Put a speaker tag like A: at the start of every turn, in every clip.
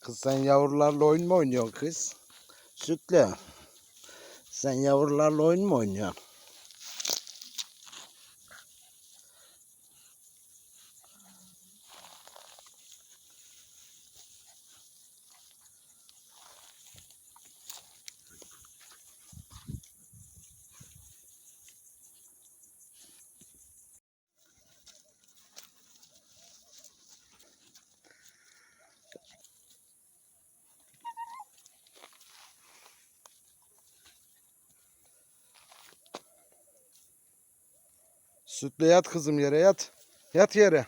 A: Kız sen yavrularla oyun mu oynuyorsun kız? Sütlü. Sen yavrularla oyun mu oynuyorsun? Sütlü yat kızım yere yat. Yat yere.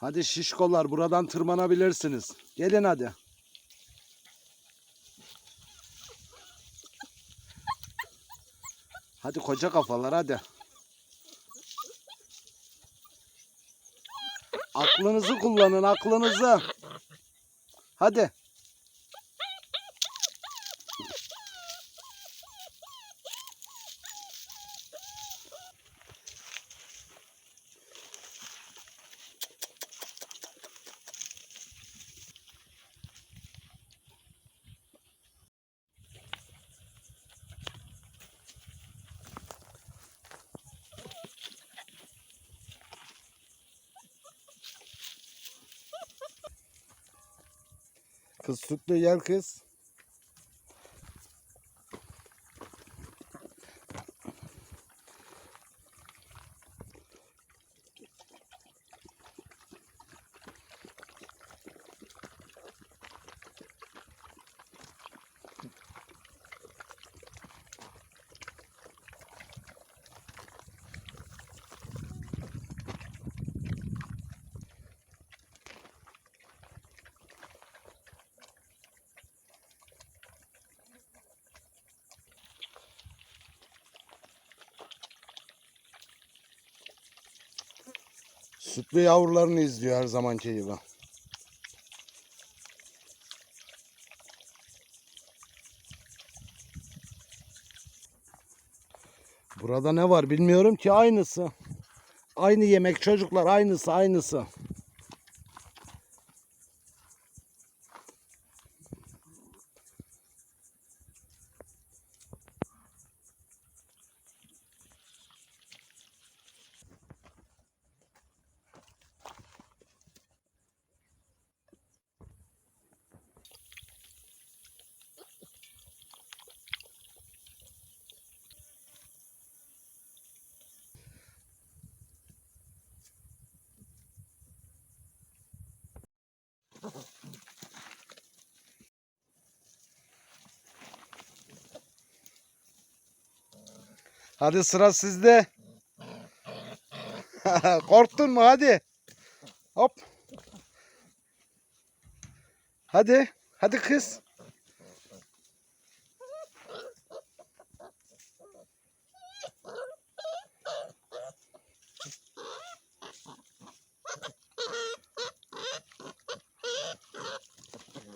A: Hadi şişkolar buradan tırmanabilirsiniz. Gelin hadi. Hadi koca kafalar hadi. Aklınızı kullanın aklınızı. Hadi. Sütlü gel kız. Sütlü yavrularını izliyor her zamanki gibi. Burada ne var bilmiyorum ki aynısı. Aynı yemek çocuklar aynısı aynısı. Hadi sıra sizde. Korktun mu hadi. Hop. Hadi. Hadi kız.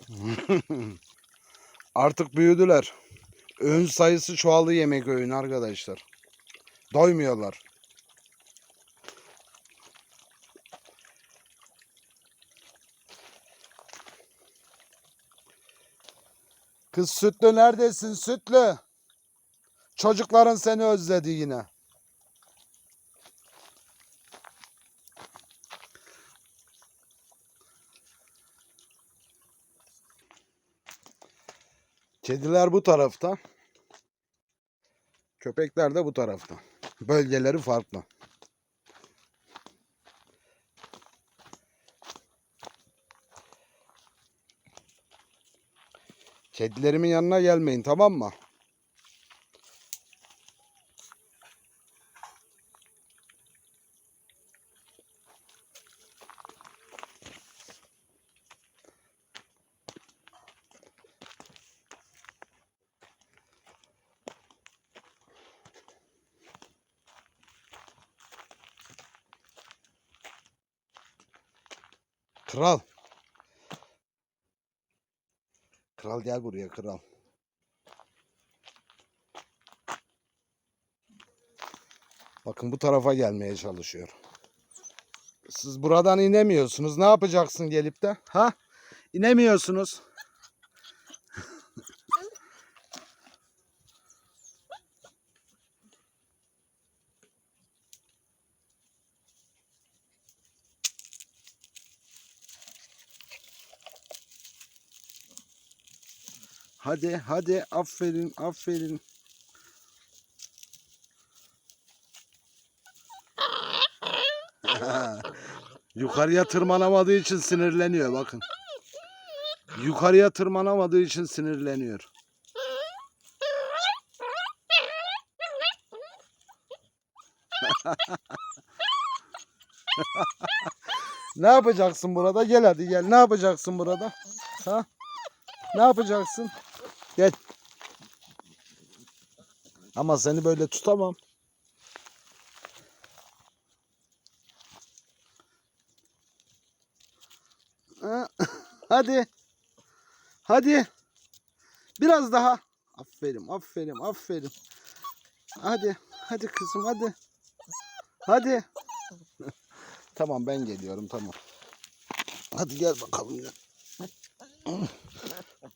A: Artık büyüdüler. Öğün sayısı çoğaldı yemek öğünü arkadaşlar. Doymuyorlar. Kız Sütlü neredesin Sütlü? Çocukların seni özledi yine. Kediler bu tarafta. Köpekler de bu tarafta. Bölgeleri farklı. Kedilerimin yanına gelmeyin tamam mı? Kral. Kral gel buraya kral. Bakın bu tarafa gelmeye çalışıyor. Siz buradan inemiyorsunuz. Ne yapacaksın gelip de? Ha? İnemiyorsunuz. Hadi hadi aferin aferin. Yukarıya tırmanamadığı için sinirleniyor bakın. Yukarıya tırmanamadığı için sinirleniyor. ne yapacaksın burada? Gel hadi gel. Ne yapacaksın burada? Ha? Ne yapacaksın? Gel. Ama seni böyle tutamam. Ha, Hadi. Hadi. Biraz daha. Aferin, aferin, aferin. Hadi, hadi kızım, hadi. Hadi. tamam ben geliyorum, tamam. Hadi gel bakalım ya.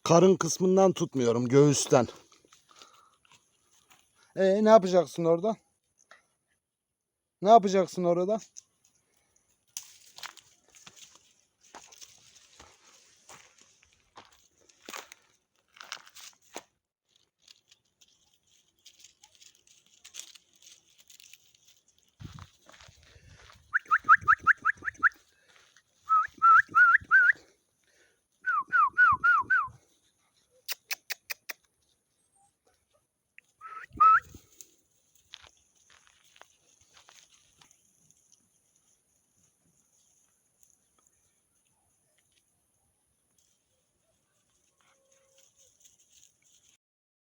A: Karın kısmından tutmuyorum, göğüsten. Ee, ne yapacaksın orada? Ne yapacaksın orada?